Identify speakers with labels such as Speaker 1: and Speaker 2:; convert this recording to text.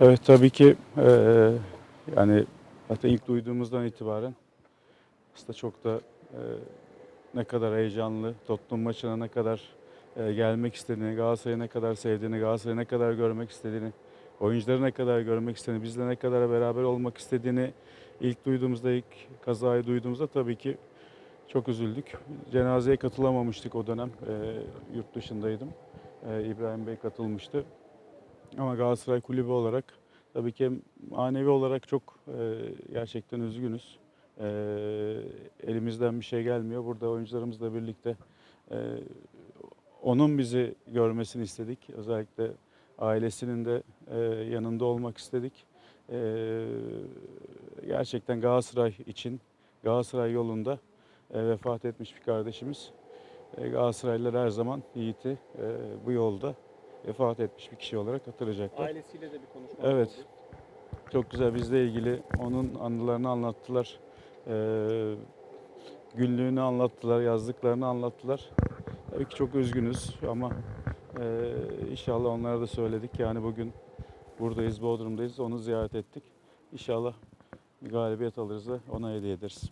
Speaker 1: Evet tabii ki eee, yani hatta ilk duyduğumuzdan itibaren aslında çok da eee, ne kadar heyecanlı, Tottenham maçına ne kadar eee, gelmek istediğini, Galatasaray'ı ne kadar sevdiğini, Galatasaray'ı ne kadar görmek istediğini, oyuncuları ne kadar görmek istediğini, bizle ne kadar beraber olmak istediğini ilk duyduğumuzda, ilk kazayı duyduğumuzda tabii ki çok üzüldük. Cenazeye katılamamıştık o dönem. Eee, yurt dışındaydım. Eee, İbrahim Bey katılmıştı. Ama Galatasaray Kulübü olarak tabii ki manevi olarak çok e, gerçekten üzgünüz. E, elimizden bir şey gelmiyor. Burada oyuncularımızla birlikte e, onun bizi görmesini istedik. Özellikle ailesinin de e, yanında olmak istedik. E, gerçekten Galatasaray için, Galatasaray yolunda e, vefat etmiş bir kardeşimiz. E, Galatasaraylılar her zaman Yiğit'i e, bu yolda vefat etmiş bir kişi olarak hatırlayacaklar.
Speaker 2: Ailesiyle de bir konuşma
Speaker 1: Evet.
Speaker 2: oldu.
Speaker 1: Çok güzel bizle ilgili onun anılarını anlattılar. Ee, günlüğünü anlattılar, yazdıklarını anlattılar. Tabii ki çok üzgünüz ama e, inşallah onlara da söyledik. Yani bugün buradayız, Bodrum'dayız. Onu ziyaret ettik. İnşallah bir galibiyet alırız ve ona hediye ederiz.